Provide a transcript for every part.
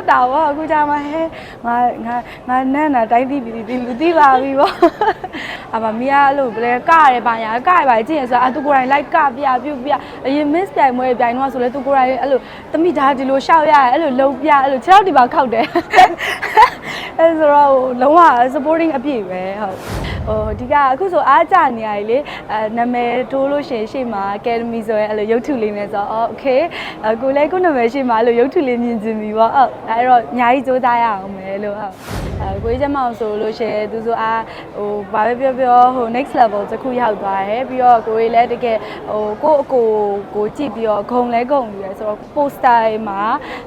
က်တာပေါ့အခုကျမှဟဲငါငါငါနန်းနာတိုင်းသိပြီဒီလူသိပါပြီပေါ့အမမီးကအဲ့လိုဘယ်လဲကရဲပါညာကရဲပါကြည့်ရဆိုအတူကိုယ်တိုင်လိုက်ကပြပြုတ်ပြအရင် miss ပြိုင်မွေးပြိုင်တော့ဆိုလဲသူကိုယ်တိုင်အဲ့လိုတမိသားဒီလိုရှောက်ရရဲအဲ့လိုလုံပြအဲ့လိုခြေထောက်ဒီပါခောက်တယ်အဲ့ဆိုတော့လုံးဝ supporting အပြည့်ပဲဟုတ် ဟိုအဓိကအခုဆိုအားကြနေရလေအဲနာမည်ထိုးလို့ရှရင်ရှေ့မှာ academy ဆိုရဲအဲ့လိုရုပ်ထုလေးနဲ့ဆိုတော့ okay အခုလည်းကိုနာမည်ရှေ့မှာအဲ့လိုရုပ်ထုလေးမြင်ချင်ပြီပေါ့ဟုတ်အဲ့တော့အများကြီးစူးစမ်းရအောင်မယ်လို့ဟုတ်အဲ ကိုကြီးချက်မောင်ဆိုလို့ရှရင်သူဆိုအားဟိုဘာပဲပြောပြောဟို next level တစ်ခုရောက်သွားတယ်ပြီးတော့ကိုကြီးလည်းတကယ်ဟိုကိုအကိုကိုကြည့်ပြီးတော့ဂုံလဲဂုံပြီးရယ်ဆိုတော့ poster မှာ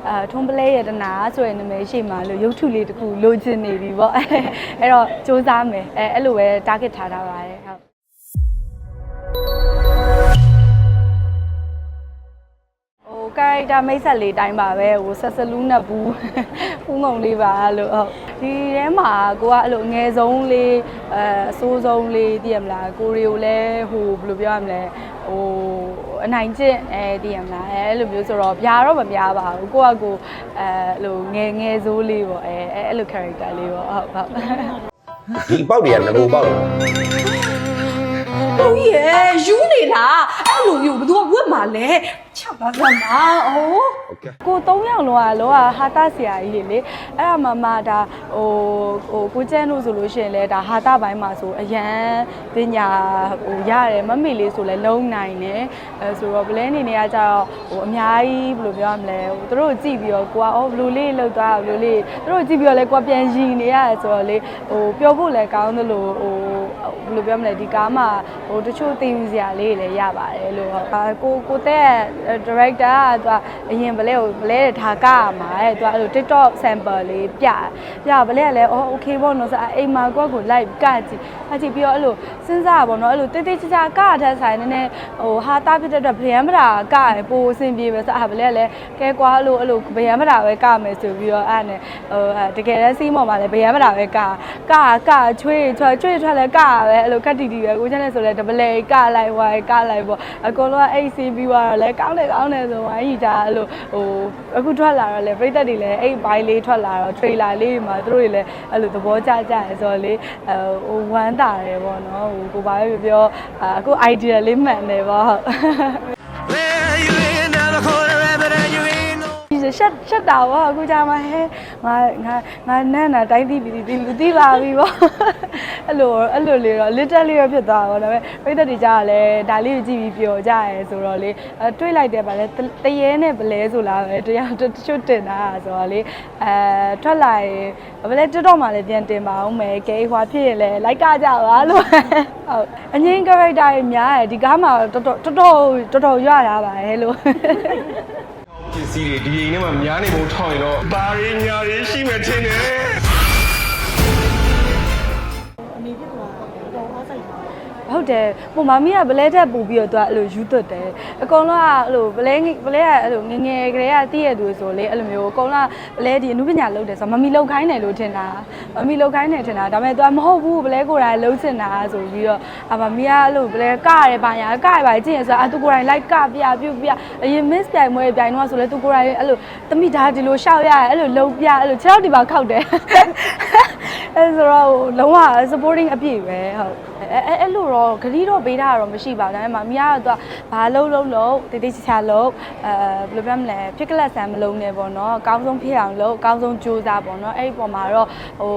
အဲထုံးပလဲရတနာဆိုတဲ့နာမည်ရှေ့မှာလို့ရုပ်ထုလေးတစ်ခုလိုချင်နေပြီပေါ့အဲ့တော့စူးစမ်းမယ်အဲအဲ့လိုပဲ target ထားထားပါတယ်ဟုတ် ဟို character မိတ်ဆက်လေးတိုင်းပါပဲဟိုဆက်စလူးနဲ့ဘူးဘူးငုံလေးပါလို့ဟုတ်ဒီထဲမှာကိုကအဲ့လိုအငယ်ဆုံးလေးအဲအဆိုးဆုံးလေးသိရမလားကိုရီကိုလည်းဟိုဘယ်လိုပြောရမလဲဟိုအနိုင်ကျင့်အဲသိရမလားအဲအဲ့လိုမျိုးဆိုတော့ဗျာတော့မပြားပါဘူးကိုကကိုအဲအဲ့လိုငယ်ငယ်ဆိုးလေးပေါ့အဲအဲအဲ့လို character လေးပေါ့ဟုတ်ဟုတ်ဒီပေါက်တွေကငကိုပေါက်တယ်ဟုတ်ရဲ့ယူနေတာအဲ့လိုမျိုးဘယ်သူကဝတ်မှာလဲချက်ပါစမ်းပါအိုးကို၃ယောက်လောကလောကဟာတာဆရာကြီးတွေလေအဲ့ဒါမှမှဒါဟိုဟိုကိုကျန်းတို့ဆိုလို့ရှိရင်လဲဒါဟာတာဘိုင်းမှာဆိုအရန်ပညာဟိုရတယ်မမေလေးဆိုလဲလုံးနိုင်တယ်အဲဆိုတော့ဗလဲနေနေကကြတော့ဟိုအများကြီးဘယ်လိုပြောရမလဲဟိုတို့ကြည့်ပြီးတော့ကိုကအော်ဘယ်လိုလေးလောက်သွားဘယ်လိုလေးတို့ကြည့်ပြီးတော့လဲကိုကပြန်ရင်နေရတယ်ဆိုတော့လေဟိုပြောဖို့လဲကောင်းသလိုဟိုဘယ်လိုပြောမလဲဒီကားမှာဟိုတချို့သင်ယူစရာလေးတွေလည်းရပါတယ်လို့ဟောကိုကိုတဲ့ director ကသူကအရင်ဗလဲကိုဗလဲတဲ့ထားကရမှာတဲ့သူကအဲ့လို TikTok sample လေးပြပြဗလဲကလည်းအော် okay ပေါ့နော်ဆိုအဲ့အိမ်မှာကိုယ့်ကို live ကကြည့်အကြည့်ပြီးတော့အဲ့လိုစဉ်းစားပါတော့အဲ့လိုတိတ်တိတ်ချာချာကရတဲ့ဆိုင်နည်းနည်းဟိုဟာတာဖြစ်တဲ့အတွက်ဗျံမတာကရပိုအဆင်ပြေပဲဆိုအဲ့ဗလဲကလည်းကဲကွာအဲ့လိုအဲ့လိုဗျံမတာပဲကမယ်ဆိုပြီးတော့အဲ့နဲ့ဟိုတကယ်လည်းစီးမော်မှာလည်းဗျံမတာပဲကကကချွေးချွေးချွေးထွက်လည်းကပဲအဲ့လိုကတ်တီတီပဲကိုချမ်းနဲ့ဆိုလည်း double ကလိုက်ဝိုင်းကလိုက်ပေါ့အကုန်လုံးကအိတ်စီးပြီးသွားတော့လည်းကောင်းတယ်ကောင်းတယ်ဆိုဝိုင်းကြီးကြအဲ့လိုဟိုအခုထွက်လာတော့လေပြိသက်တွေလည်းအိတ်ဘိုင်းလေးထွက်လာတော့ trailer လေးမှာသူတို့တွေလည်းအဲ့လိုသဘောကျကြရဲဆိုတော့လေဟိုဝမ်းတာတယ်ပေါ့နော်ဟိုကိုပါပဲပြောပြောအခု idea လေးမှန်တယ်ပေါ့ ရှက်ရှက်တာပေါ့အခုကြာမှဟဲငါငါငါနန်းနာတိုင်းသိပြီဒီလူသိပါပြီပေါ့အဲ့လိုအဲ့လိုလေးတော့ little လေးတော့ဖြစ်သွားပါတော့ဒါပေမဲ့ပြိသက်တွေကြားရလဲဒါလေးကိုကြည့်ပြီးပျော်ကြရဲဆိုတော့လေအဲတွေးလိုက်တယ်ဗာလဲတရေနဲ့ဗလဲဆိုလားပဲတရားတချို့တင်တာဆိုတော့လေအဲထွက်လာရင်ဗလဲတက်တော့မှလည်းပြန်တင်ပါအောင်မယ်ကဲဟွာဖြစ်ရင်လဲလိုက်ကကြပါလို့ဟုတ်အငိမ့် character တွေများတယ်ဒီကားမှာတော်တော်တော်တော်တော်တော်ရတာပါဟဲလို့ ပစ္စည်းတွေဒီအိမ်ထဲမှာများနေပုံထောက်ရင်တော့ဘာရင်းညာရင်းရှိမှထင်တယ် ဟုတ်တယ်ပုံမမီးကဗလဲတက်ပူပြီးတော့သူကအဲ့လိုယူသွတ်တယ်အကောင်လုံးကအဲ့လိုဗလဲဗလဲကအဲ့လိုငငယ်ကလေးကတည့်ရသူဆိုလေအဲ့လိုမျိုးအကောင်လုံးကဗလဲဒီအမှုပညာလုပ်တယ်ဆိုတော့မမီလောက်ခိုင်းတယ်လို့ထင်တာမမီလောက်ခိုင်းတယ်ထင်တာဒါပေမဲ့သူကမဟုတ်ဘူးဗလဲကိုယ်တိုင်လုံးချင်တာဆိုပြီးတော့အမမီးကအဲ့လိုဗလဲကရဲပါညာကရဲပါကြည့်ရဆိုတော့အသူကိုယ်တိုင်လိုက်ကပြပြုတ်ပြအရင် miss ပြိုင်မွေးပြိုင်တော့ဆိုလဲသူကိုယ်တိုင်အဲ့လိုတမိသားဒီလိုရှောက်ရရဲအဲ့လိုလုံပြအဲ့လိုခြေထောက်ဒီပါခောက်တယ် အဲ့ဆိုတော့လုံးဝ supporting အပြည့်ပဲဟုတ်အဲအဲအဲ့လိုတော့ဂရီတော့ပေးတာတော့မရှိပါဘူးဒါပေမဲ့မမီကတော့သူကဘာလုံးလုံးလုံးတိတ်တိတ်ချာချာလုံးအဲဘယ်လိုပြောမလဲဖြစ်ကလတ်ဆန်မလုံးနဲ့ပေါ့နော်အကောင်းဆုံးဖြစ်အောင်လုပ်အကောင်းဆုံးကြိုးစားပေါ့နော်အဲ့ဒီပုံမှာတော့ဟို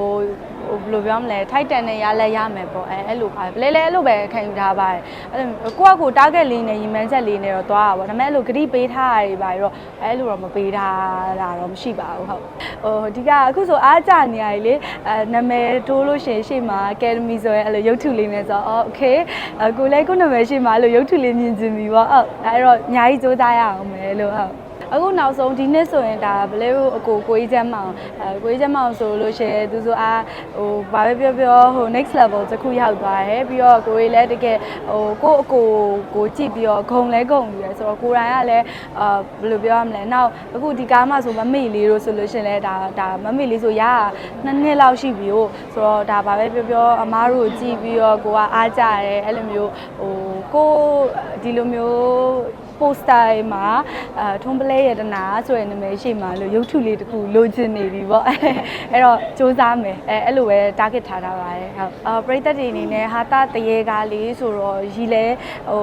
ဟိုဘယ်လိုပြောမလဲထိုက်တန်နဲ့ရလဲရမယ်ပေါ့အဲအဲ့လိုပါလဲလဲအဲ့လိုပဲခံယူထားပါတယ်အဲ့လိုကိုကကို target လေးနဲ့ရီမန်းချက်လေးနဲ့တော့သွားတာပေါ့ဒါပေမဲ့အဲ့လိုဂရီပေးထားတာတွေပါတော့အဲ့လိုတော့မပေးထားတာတော့မရှိပါဘူးဟုတ်ဟိုအဓိကအခုဆိုအားကြနေရလေအဲနာမည်ထိုးလို့ရှရင်ရှေ့မှာ academy ဆိုရဲအဲ့လိုရုပ်ထုလေးနဲ့ဆိုတော့ okay အခုလည်းကိုနာမည်ရှေ့မှာအဲ့လိုရုပ်ထုလေးမြင်ချင်ပြီပေါ့ဟုတ်အဲ့တော့အများကြီးစူးစမ်းရအောင်မယ်လို့ဟုတ် အခုနောက်ဆုံးဒီနှစ်ဆိုရင်ဒါဘလဲကိုအကိုကိုကြီးချမ်းမအောင်အဲကိုကြီးချမ်းမအောင်ဆိုလို့ရှိရင်သူဆိုအားဟိုဘာပဲပြောပြောဟို next level တစ်ခုရောက်သွားတယ်ပြီးတော့ကိုကြီးလည်းတကယ်ဟိုကိုအကိုကိုကြည့်ပြီးတော့ဂုံလဲဂုံပြီးရယ်ဆိုတော့ကိုရိုင်းကလည်းအာဘယ်လိုပြောရမလဲနောက်အခုဒီကားမှဆိုမမေလေးတို့ဆိုလို့ရှိရင်လည်းဒါဒါမမေလေးဆိုရနှစ်နှစ်လောက်ရှိပြီဟိုဆိုတော့ဒါဘာပဲပြောပြောအမားတို့ကြည့်ပြီးတော့ကိုကအားကြတယ်အဲ့လိုမျိုးဟိုကိုဒီလိုမျိုး poster မှာအာထုံးပလဲရတနာဆိုတဲ့နာမည်ရှိမှလို့ရုပ်ထုလေးတစ်ခုလိုချင်နေပြီပေါ့အဲ့တော့စူးစမ်းမယ်အဲအဲ့လိုပဲ target ထားထားပါတယ်ဟုတ်အာပရိသတ်တွေအနေနဲ့ဟာတာတရေကားလေးဆိုတော့ရီလဲဟို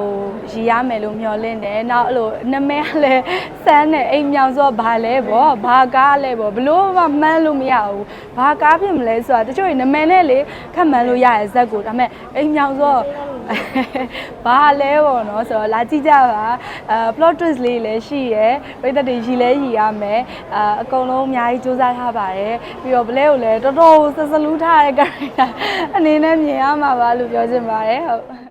ရီရမယ်လို့မျှော်လင့်တယ်နောက်အဲ့လိုနာမည်ကလည်းစမ်းတယ်အိမ်မြောင်ဆိုတော့ဘာလဲပေါ့ဘာကားလဲပေါ့ဘလို့မှမှန်းလို့မရဘူးဘာကားဖြစ်မလဲဆိုတာတချို့တွေနာမည်နဲ့လေခက်မှန်းလို့ရရဲ့ဇက်ကိုဒါပေမဲ့အိမ်မြောင်ဆိုတော့ ဘာလဲပေါ့နော်ဆိုတော့လာကြည့်ကြပါအာ plot twist လေးလည်းရှိရယ်ပြည့်တဲ့တွေရီလဲရီရမယ်အာအကုန်လုံးအများကြီးစူးစမ်းထားပါတယ်ပြီးတော့ play ကိုလည်းတော်တော်ဆက်စလူးထားတဲ့ character အနေနဲ့မြင်ရမှာပါလို့ပြောချင်ပါတယ်ဟုတ်